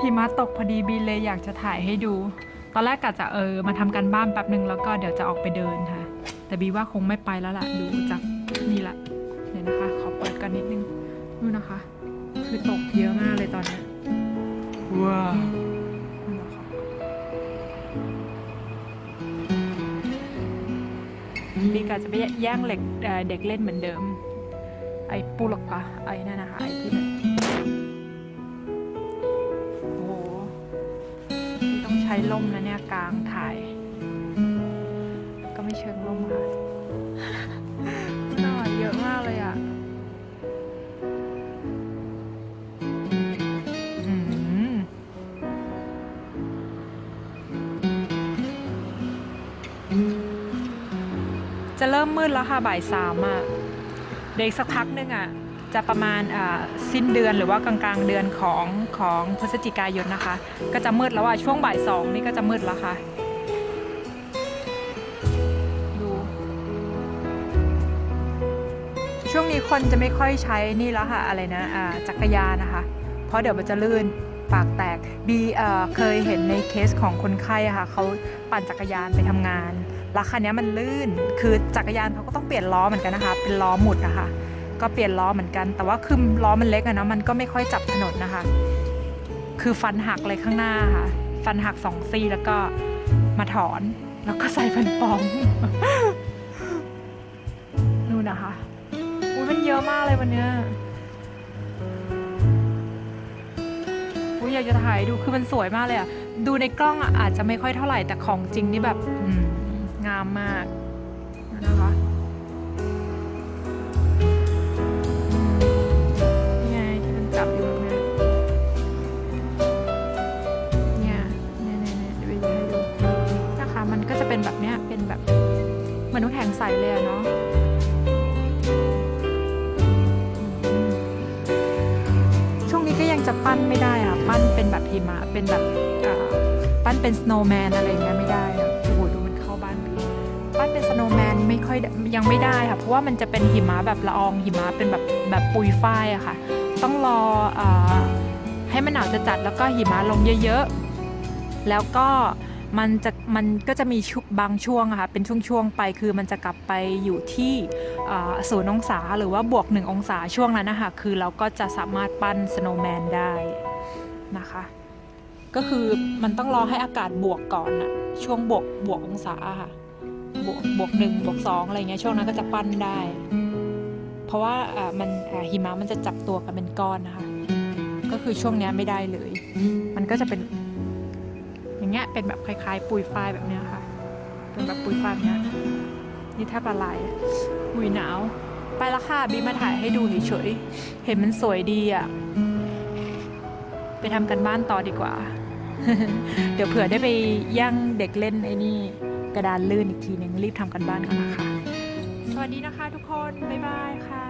หิมะตกพอดีบีเลยอยากจะถ่ายให้ดู ตอนแรกกะจะเออมาทำกันบ้านแป๊บหนึ่งแล้วก็เดี๋ยวจะออกไปเดินค่ะ แต่บีว่าคงไม่ไปแล้วล่ะดูจากนี่ละเดี๋ยวนะคะ ขอเปิดกันนิดนึงนู่นะคะ คือตกเยอะมากเลยตอนนี้ว้าวบีกะจะไปแย่งเหล็กเด็กเล่นเหมือนเดิม ไอ้ปูหลอกปะไอ้นั่นนะคะไอ้ที่มัน ใช้ล่มนะเนี่ยกลางถ่าย ก็ไม่เชิงล่มค่ะน่าเยอะมากเลยอะจะเริ่มมืดแล้วค่ะบ่ายสามอะ เด็กสักพักนึงอะ จะประมาณสิ้นเดือนหรือว่ากลางๆเดือนของของพฤศจิกายนนะคะ ก็จะมืดแล้วอะช่วงบ่ายสองนี่ก็จะมืดแล้วค่ะดูช่วงนี้คนจะไม่ค่อยใช้นี่แล้วค่ะอะไรนะอ่าจักรยานนะคะ เพราะเดี๋ยวมันจะลื่นปากแตกบีเคยเห็นในเคสของคนไข้ค่ะเขาปั่นจักรยานไปทำงานแล้วคันนี้ยมันลื่นคือจักรยานเขาก็ต้องเปลี่ยนล้อเหมือนกันนะคะ เป็นล้อหมุดนะคะ ก็เปลี่ยนล้อเหมือนกัน แต่ว่าคือล้อมันเล็กอะนะมันก็ไม่ค่อยจับถนนนะคะ คือฟันหักเลยข้างหน้าค่ะ ฟันหักสองซี่แล้วก็มาถอน แล้วก็ใส่ฟันปลอมนู่นนะคะอุ้ยมันเยอะมากเลยวันเนี้ยอุ้ยอยากจะถ่ายดูคือมันสวยมากเลยอะดูในกล้องอะอาจจะไม่ค่อยเท่าไหร่แต่ของจริงนี่แบบงามมากนะคะ ก็จะเป็นแบบเนี้ยเป็นแบบมือนน้ำแข็งใสเลยเนาะช่วงนี้ก็ยังจะปั้นไม่ได้อะปั้นเป็นแบบหิมะเป็นแบบปั้นเป็นสโนว์แมนอะไรอย่างเงี้ยไม่ได้อะโอ้โหดูมันเข้าบ้านพี่ปั้นเป็นสโนว์แมนไม่ค่อยยังไม่ได้ค่ะเพราะว่ามันจะเป็นหิมะแบบละอองหิมะเป็นแบบแบบปุยฝ้ายอะค่ะ ต้องรออให้มันหนาวจะจัดแล้วก็หิมะลงเยอะๆแล้วก็ มันจะมันก็จะมีชุบางช่วงอะค่ะเป็นช่วงๆไปคือมันจะกลับไปอยู่ที่ศูนย์องศาหรือว่าบวกหนึ่งองศาช่วงนั้นนะคะคือเราก็จะสามารถปั้นสโนว์แมนได้นะคะ ก็คือมันต้องรอให้อากาศบวกก่อนอะช่วงบวกบวกองศาค่ะบวกบวกหนึ่งบวกสองอะไรเงี้ยช่วงนั้นก็จะปั้นได้ เพราะว่าอ่ามันหิมะมันจะจับตัวกันเป็นก้อนนะคะ ก็คือช่วงนี้ไม่ได้เลย มันก็จะเป็นี้ยเป็นแบบคล้ายๆ ปุยฝ้ายแบบเนี้ยค่ะ เป็นแบบปุยฝ้ายเนี้ยนี่แทบละลายหุยหนาว ไปละค่ะบีมาถ่ายให้ดูเฉยๆเห็นมันสวยดีอะไปทำกันบ้านต่อดีกว่า เดี๋ยวเผื่อได้ไปย่างเด็กเล่นไอ้นี่กระดานลื่นอีกทีนึงรีบทำกันบ้านกันนะคะ สวัสดีนะคะทุกคน บ๊ายบายค่ะ